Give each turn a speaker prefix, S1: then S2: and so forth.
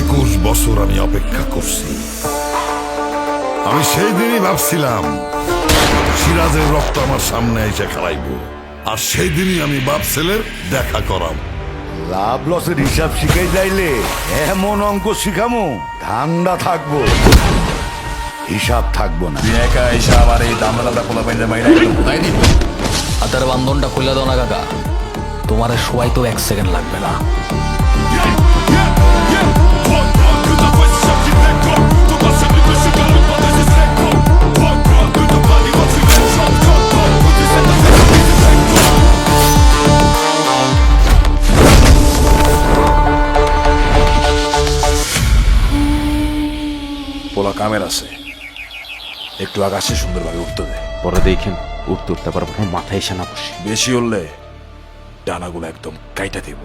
S1: একুশ বছর আমি অপেক্ষা করছি। আমি সেই দিনই ভাবছিলাম সিরাজের রক্ত আমার সামনে এসে খেলাইব। আর সেই দিনই আমি বাপ ছেলের দেখা করাম
S2: লাভ লসের হিসাব শিখাই যাইলে এমন অঙ্ক শিখামু ঠান্ডা থাকব। হিসাব থাকব না।
S3: একা এসে আবার এই দামড়া দামড়া পোলা পাইলে মাইরা কোথায় দিবি?
S4: হাতের বান্ধনটা খুলে দাও না কাকা। তোমার সবাই তো এক সেকেন্ড লাগবে না।
S3: পোলা কামের আছে। একটু আকাশে সুন্দরভাবে উঠতে দে।
S5: পরে দেখেন উঠতে উঠতে পারব মাথায় এসে না বসে।
S3: বেশি উঠলে ডানাগুলো একদম কাইটা দিব।